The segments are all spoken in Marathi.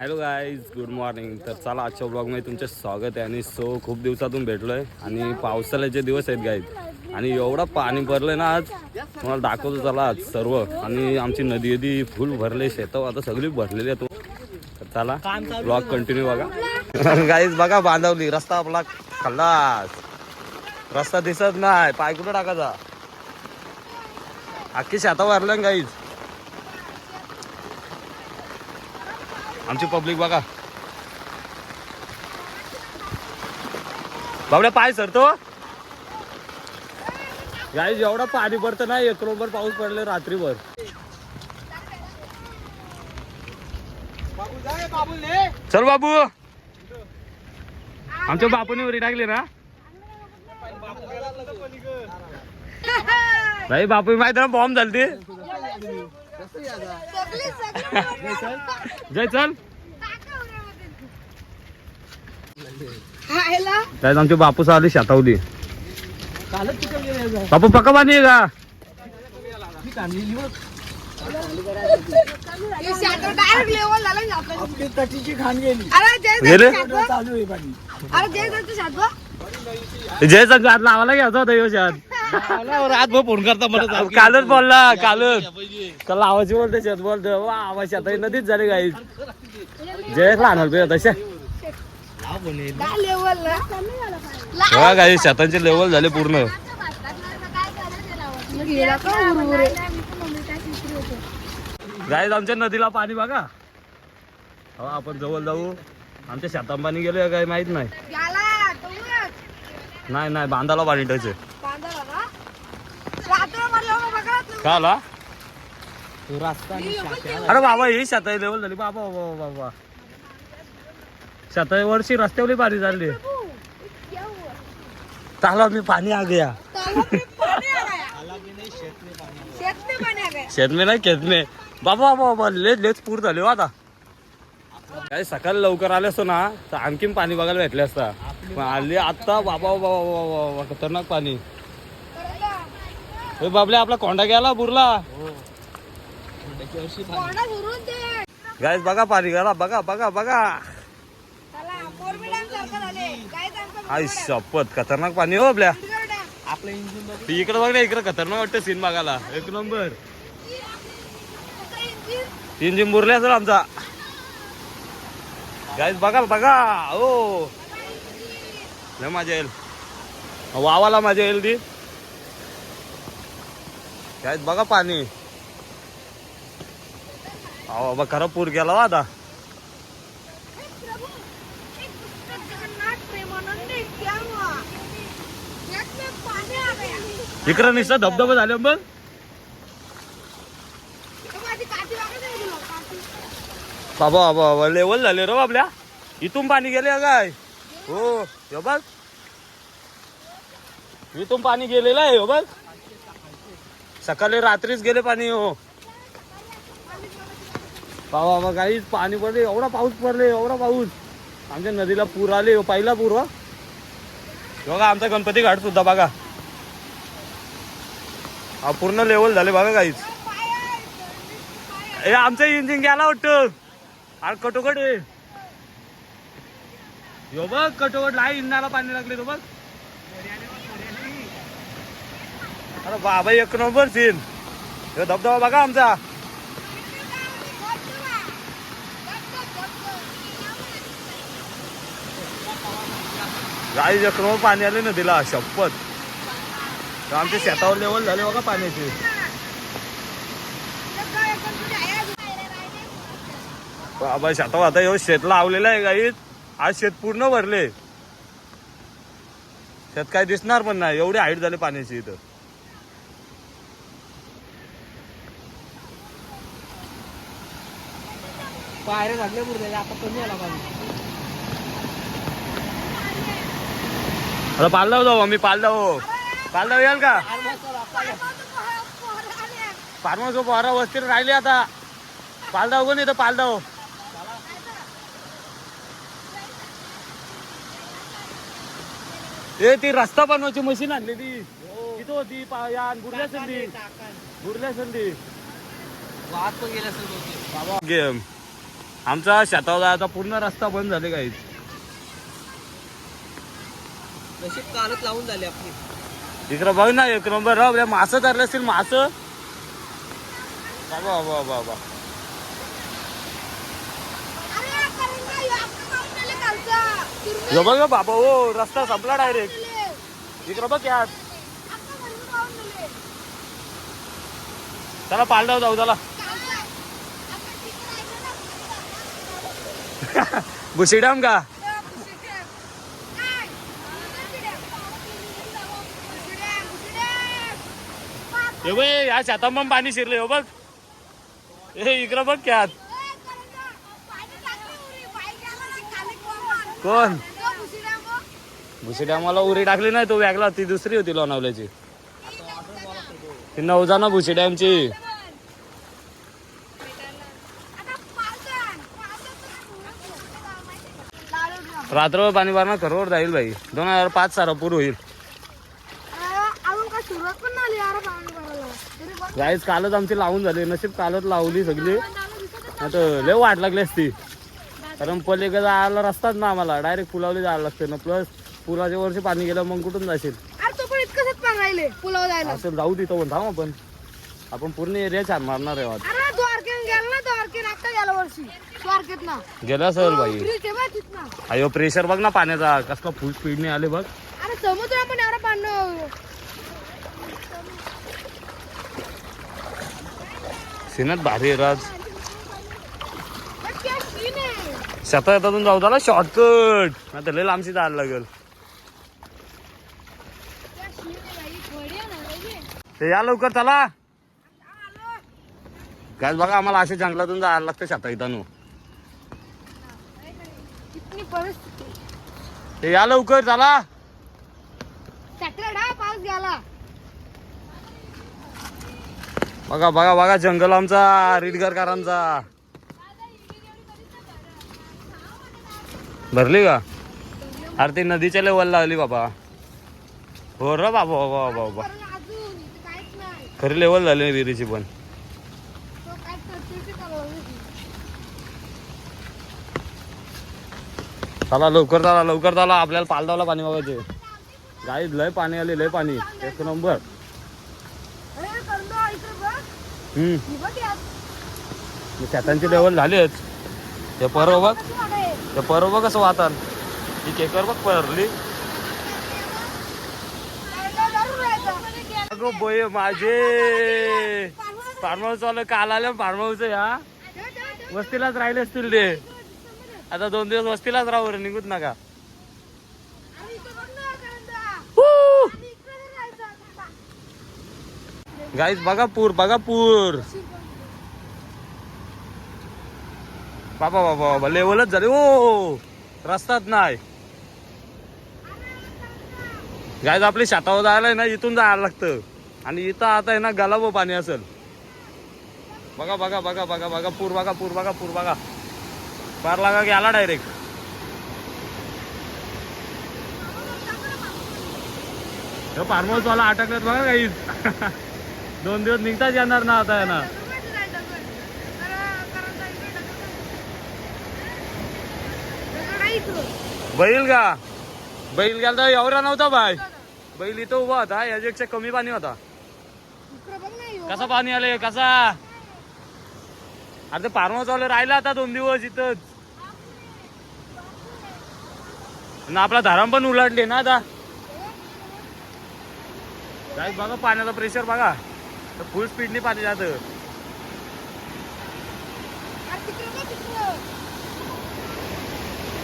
Hello guys good morning. तर चला आजच्या ब्लॉगमध्ये तुमचे स्वागत आहे आणि सो खूप दिवसातून भेटलोय आणि पावसाळ्याचे दिवस आहेत गाईज आणि एवढं पाणी भरलंय ना आज तुम्हाला दाखवतो चला आज सर्व. आणि आमची नदी नदी फुल भरले शेतं आता सगळी भरलेली आहे तो तर चला ब्लॉग कंटिन्यू बघा. गाईज बघा बांधवली रस्ता आपला खल्लास. रस्ता दिसत नाही. पाय कुठं टाकायचा? अख्खी शेता भरल्या गाईज. आमची पब्लिक बघा. बाबड्या पाय सरतो. गाई एवढा पाणी पडतं ना एक नंबर पाऊस पडले रात्रीभर. चल बाबू. आमच्या बापूने वरी टाकली ना. नाही बापू माहिती ना बॉम्ब झालती जय चल. त्यात आमचे बापूस आले शेतावली. बापू पक्का पाणी का? डायरेक्ट लेवल झाला ना आपलं. तटीची खान गेली. अरे जय संघ आज लावायला घ्यायचा होता यो शात. रातभर फोन करता मला कालच. बोलला कालच काल आवाज बोलते शेत बोलतो. वा आवाज शेत नदीत झाले काही जय लहान तशा ना? ला- बघा काही शेतांचे लेवल झाले पूर्ण. गेला का उरमुरे? गाईज आमच्या नदीला पाणी बघा. हो आपण जवळ जाऊ. आमच्या शेतात पाणी गेलं काय माहीत नाही. गेला, तोच. नाही नाही बांधाला पाणी टच आहे बांधाला ना? रात्रभर एवढं बघा. तुम्ही. का आला? रस्ता अरे बाबा ही शेता लेवल झाली. बाबा बाबा बाबा. शेता वर्षी रस्त्यावरली पाणी झाली चाला मी पाणी आ गया तालाब में पाणी आ गया. शेत में पाणी आ गया. शेत में नाही खेत में बाबा बाबा बाबा लेच लेच पूर झाले हो आता. काही सकाळी लवकर आले असतो ना तर आणखीन पाणी बघायला भेटले असता. पण आले आता बाबा बाबा बाबा बाबा खतरनाक पाणी. ए बाबले आपला कोंडा गेला बुरला. गायस बघा पाणी गेला बघा बघा बघा चला, मोरबी डॅम सारखं झाले. काय सांगतो आई शपथ खतरनाक पाणी हो आपल्या. आपलं इंजिन ती इकडे बघ ना इकडे खतरनाक वाटतं सीन बघायला. एक नंबर इंजिन. इंजिन बुरले असेल आमचा. गाईज बघा बघा. हो. लय मजा येईल. वावाला मजा येईल ती. गाईज बघा पाणी. अहो बाबा खरं पूर गेला हो आता हे प्रभु, एक पुस्तक जगन्नाथ प्रेमानंद क्या हुआ? शेत में पाणी आ गया. इकडं नुसतं धबधबा झाले मग बाबा बाबा बाबा लेवल झाले रो आपल्या इथून पाणी गेले काय? हो हे बघ. इथून पाणी गेलेलं आहे हो बघ. सकाळी रात्रीच गेले पाणी हो. बाबा बाबा काहीच पाणी पडले एवढा पाऊस पडले एवढा पाऊस. आमच्या नदीला पूर आले हो, पहिला पूर हो. बघा आमचा गणपती घाट सुद्धा बघा. हा पूर्ण लेवल झाले बघा काहीच ए आमचं इंजिन गेला वाटतं. अरे कटोकट आहे यो बघ कटोकट लाई इंजिनाला पाणी लागले तो बघ. अरे बाबा एक नंबर सीन हे धबधबा बघा आमचा. गाई एक नंबर पाणी आले नदीला शपथ. तर आमच्या शेतावर लेवल झाले बघा पाण्याचे. बाबा शेतावर आता ह्यो शेत लावलेलं आहे गाईत. आज शेत पूर्ण भरले. शेत काय दिसणार पण नाही. एवढी हाईट झाली पाण्याची इथं. पायऱ्या लागल्या बुरद्या आता कमी आला पाणी. आता जाऊ आम्ही पालदाव पालदाव याल का? फार्मस पोहरा वस्तीला राहिले आता. पालदाव कोण इथं पालदाव ए ती रस्ता बनवायची मशीन आणली ती तिथं होती या बुरल्या संधी. बुरल्या संधी. वाहत पण गेल्या बाबा गेम आमचा शेतावर आता पूर्ण रस्ता बंद झाले काही नशीब कालच लावून झाली आपली. इकडं बघ ना एक नंबर राव मासं धरले असतील मासं बाबा बाबा बाबा हे बघ बाबा ओ रस्ता संपला डायरेक्ट. इकडं बघ यात. चला पालडाव जाऊ चला खालचा. आपण तिकडे राहिलो ना. भुशी डॅम का ए, पुशिडे. काय? पुशिडे. पुशिडे, पुशिडे. पाच. हे बघ या शेतामध्ये पण पाणी शिरले हो बघ. हे इकडं बघ क्यात कोण? कोण भुशी डॅमाला उरी टाकली नाही तो वेगळा ती दुसरी होती लोणावल्याची ती नवजाना भुशी डॅमची रात्रभर पाणी भरणं करोड जाईल भाई. दोन हजार पाच सारा पूर होईल अरे, अजून काय सुरुवात पण नाही यार पाणी भरायला गाईच कालच आमची लावून झाली. नशीब कालच लावली सगळी. नाही तर लय वाट लागली असती. कारण पलीकडे जायला रस्ताच ना आम्हाला. डायरेक्ट पुलावली जायला लागते ना. प्लस पुलाच्या वरची पाणी गेलं मग कुठून जाशील? अरे तो पण इतकंच पाणी राहिले. पुलाव जायला. असं जाऊ तिथं पण. थांब आपण. आपण पूर्ण एरिया छान मारणार आहे गेला आता वर्षी सर बाई. बघ तिथनं. अयो प्रेशर बघ ना पाण्याचा. कसला फुल स्पीडने आले बघ. अरे समुद्र पण एवढं पाणी सिनत भारी आहे राज. क्या सीन आहे शेता येतातून जाऊ झाला शॉर्टकट नाही तर लय लांबशी जायला लागेल. ते या लवकर चला. काय बघा आम्हाला अशा जंगलातून जायला लागतं शेता परिस्थिती ते या लवकर चला. सॅटरडे पाऊस गेला बघा बघा बघा जंगल आमचा रिटगरकरांचा भरली का? अरे ती नदीच्या लेवलला आली बाबा. हो र बाबा बाबा बाबा खरी लेवल झाली विहिरीची पण. चला लवकर चला लवकर चला. आपल्याला पालदावला पाणी बघायचे गाई लय पाणी आले लय पाणी. एक नंबर अरे कंदो इकडे बघ शेतांची लेवल झालीच ते परव बघ. ते परव बघ कसं वातान ही केकर बघ परली. अगं बोय माझे. फार्महाऊस वाला काल आलं फार्महाऊस या. वस्तीलाच राहिले असतील ते. आता दोन दिवस वस्तीलाच राहू रे निघूत नका अरे इथं बघ ना कंदो. आणि इकडे नाही राहायचं आता. गाईज बघा पूर बघा पूर बाबा बाबा बाबा लेवलच झाले ओ. रस्ताच नाही. गायज आपली शेतावर जायला ना इथून जायला लागतं. आणि इथं आता आहे ना गलाबो पाणी असेल. बघा बघा बघा बघा बघा पूर बघा पूर बघा पूर बघा. पार लागा की आला डायरेक्ट फार्मर्सवाला हाऊस अटकल्यात बघा काही दोन दिवस निघताच येणार ना आता आहे ना बैल का बैल गेला तर एवढा नव्हता बाय बैल इथं उभा होता याच्यापेक्षा कमी पाणी होता. कसा पाणी आले कसा? अरे ते चालू राहिला आता दोन दिवस इथंच. आणि आपला धाराम पण उलटले ना आता. बघा पाण्याचा प्रेशर बघा. फुल स्पीडने पाणी जात.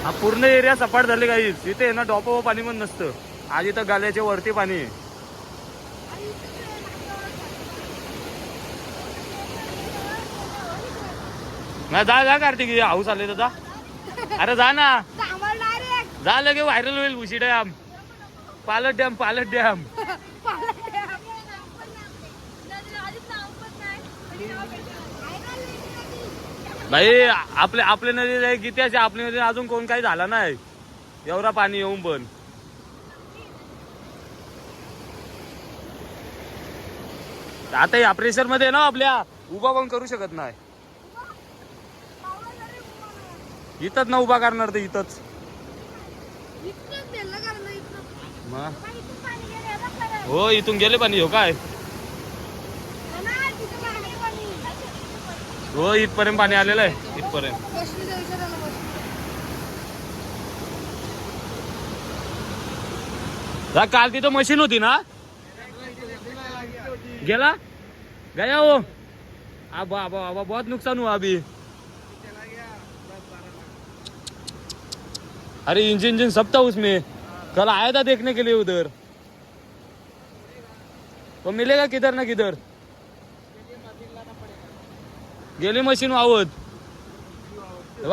हा पूर्ण एरिया सपाट झाले काही इथे ना डॉपावर पाणी पण नसतं. आज इथं गाल्याच्या वरती पाणी आहे. नाही जा जा कार्तिक हाऊस आले तर जा. अरे जा ना. जा लगे व्हायरल होईल भुशी डॅम पालट डॅम पालट डॅम. भाई आपले आपले नदी किती आपली नदी अजून कोण काही झाला नाही. एवढा पाणी येऊन पण. आता या प्रेशरमध्ये ना आपल्या उभा पण करू शकत नाही. इथंच ना उभा करणार ते इथंच. हो इथून गेले पाणी हो काय नाही, तिथं पाणी आहे, पाणी. हो इथपर्यंत पाणी आलेलं आहे. इथपर्यंत. जा, काल तिथं मशीन होती ना? गेला? गया हो आबा आबा आबा बहुत नुकसान हुआ अभी. अरे इंजन इंजन सब था उसमें. कल आया था देखने के लिए उधर. तो मिलेगा किधर ना किधर? गेली मशीन वावत.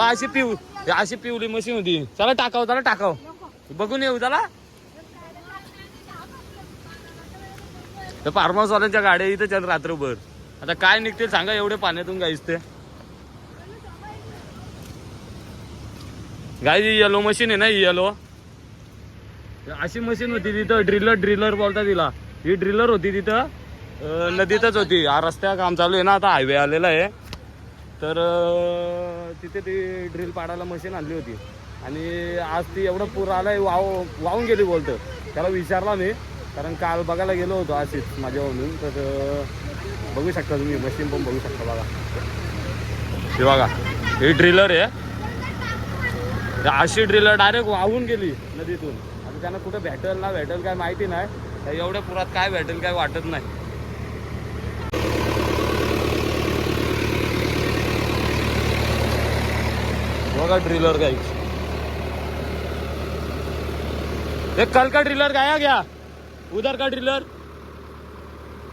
अशी पिऊ अशी पिवली मशीन होती. चला टाकाव चला टाकाव. बघून येऊ चला. तर फार्म हाऊसवाल्यांच्या गाड्या इथे चल रात्रभर. आता काय निघतील सांगा एवढे पाण्यातून गाईस ते गाई येलो मशीन आहे ना येलो अशी मशीन होती तिथं ड्रिलर ड्रिलर बोलता तिला. ही ड्रिलर होती तिथं. नदीतच होती. हा रस्त्या काम चालू आहे ना आता हायवे आलेला आहे. तर तिथे ती ड्रिल पाडायला मशीन आणली होती. आणि आज ती एवढं पूर आलाय वाव वाहून गेली बोलतं. त्याला विचारला मी कारण काल बघायला गेलो होतो अशीच माझ्या म्हणून तर बघू शकता तुम्ही मशीन पण बघू शकता बघा. हे बघा हे ड्रिलर आहे. अशी ड्रिलर डायरेक्ट वाहून गेली नदीतून. आणि त्यांना कुठं भेटेल ना भेटेल काय माहिती नाही. तर एवढ्या पुरात काय भेटेल काय वाटत नाही. बघा ड्रिलर गाई एक कल का ड्रिलर गया क्या उधर का ड्रिलर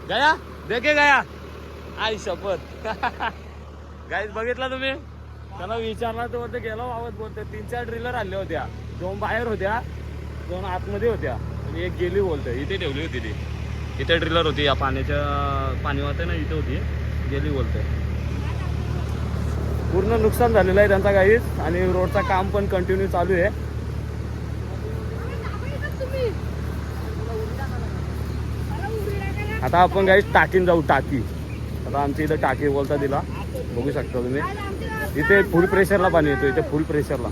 गया? देखे गया? आई शपथ. गाईज बघितला तुम्ही? त्याला विचारला तर बोलते गेला वावत बोलते तीन चार ड्रिलर आल्या होत्या. दोन बाहेर होत्या दोन आतमध्ये होत्या. आणि एक गेली बोलते इथे ठेवली होती ती. इथे ड्रिलर होती या पाण्याच्या पाणी वाहते ना इथे होती. गेली बोलते. पूर्ण नुकसान झालेलं आहे त्यांचा काहीच आणि रोडचा काम पण कंटिन्यू चालू आहे. आता आपण काही टाकीन जाऊ टाकी. आता आमच्या इथं टाकी बोलता दिला. बघू शकता तुम्ही. इथे फुल प्रेशरला पाणी येतो इथे फुल प्रेशरला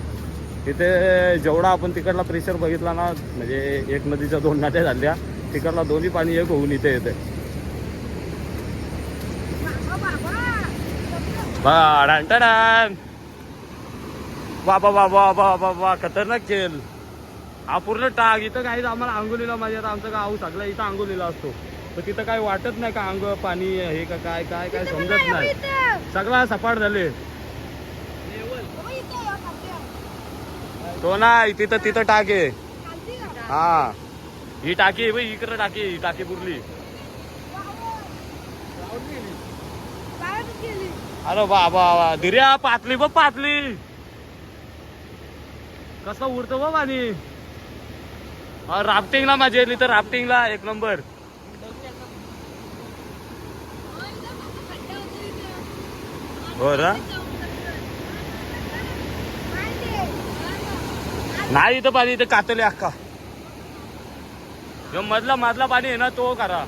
इथे जेवढा आपण तिकडला प्रेशर बघितला ना म्हणजे एक नदीच्या दोन नाट्या झाल्या तिकडला दोन्ही पाणी एक होऊन इथे येते बाबा, बाबा. बाबा बाबा खतरनाक खेळ. हा पूर्ण टाक इथं काही आम्हाला आंघोलीला माझ्या आता आमचं गाव सगळं इथं आंघोलीला असतो. तर तिथं काही वाटत नाही का अंग पाणी हे का काय काय काय समजत नाही. सगळा सपाट झाले. या. तो नाही तिथं तिथं टाक आहे. हा. ही टाकी आहे इकडे टाकी ही टाकी पुरली. अरे बाबा दिर्या पातली बघ पातली. कसं उडतं बघ पाणी राफ्टिंगला माझी येतली तर राफ्टिंगला एक नंबर. हो ना? नाही इथं पाणी इथं कातले अक्का मधला मधला पाणी आहे ना तो करा.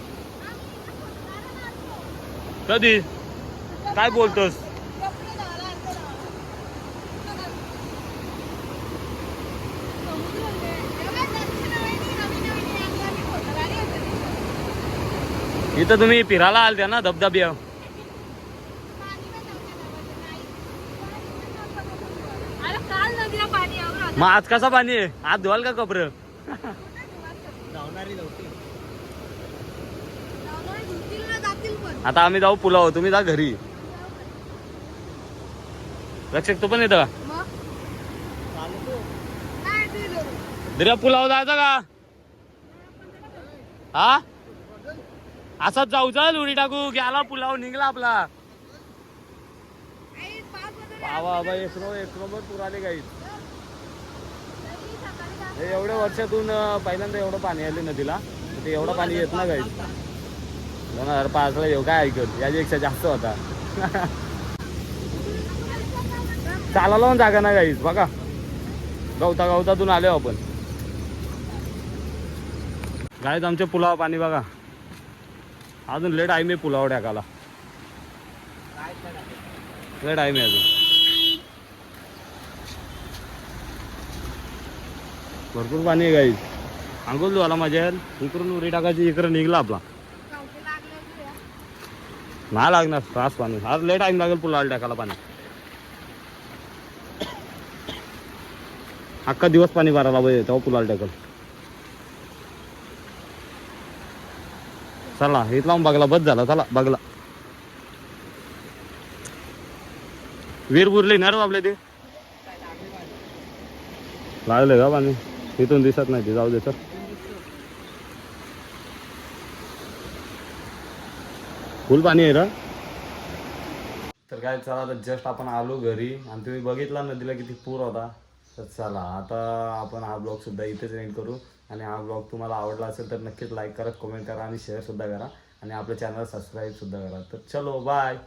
कधी? काय बोलतोस? इथं तुम्ही फिरायला आलते ना धबधब्या मग आज कसा पाणी आहे? आज धुवाल का कपर? आता आम्ही जाऊ पुलाव तुम्ही जा घरी. लक्षात तू पण येतं का? दिरा दिलं? पुलाव जायचा का? हा? असाच जाऊ चल उडी टाकू. गेला पुलाव निघला आपला. बाबा बाबा एक एक नंबर पुराले काही एवढ्या वर्षातून पहिल्यांदा एवढं पाणी आले नदीला. ते एवढं पाणी येत ना काही दोन हजार पाचला येऊ काय ऐकत? याच्यापेक्षा जास्त होता. चालायला पण जागा नाही गाईच बघा. गवता गवतातून आलो आपण. गाईत आमच्या पुलावर पाणी बघा. अजून लेट आहे मी पुलावर टाकाला लेट आहे मी अजून. भरपूर पाणी आहे गाई अंघोल आला येईल. इकडून उरी टाकायची इकडं निघला आपला. नाही लागणार त्रास पाणी. आज लेट टाईम लागेल पुलाला टाकायला पाणी. अख्खा दिवस पाणी भरायला पाहिजे हो, तेव्हा पुलाला टाकल चला इथला लावून बघला बस झाला चला बघला. वीर बुरली ना रे आपले ते? लागले का पाणी? इथून दिसत नाही ते जाऊ दे सर फुल पाणी आहे ना तर काय चला तर जस्ट आपण आलो घरी. आणि तुम्ही बघितला नदीला किती पूर होता. तर चला आता आपण हा ब्लॉग सुद्धा इथेच एंड करू. आणि हा ब्लॉग तुम्हाला आवडला असेल तर नक्कीच लाईक करा कमेंट करा आणि शेअर सुद्धा करा. आणि आपल्या चॅनल सबस्क्राईब सुद्धा करा. तर चलो बाय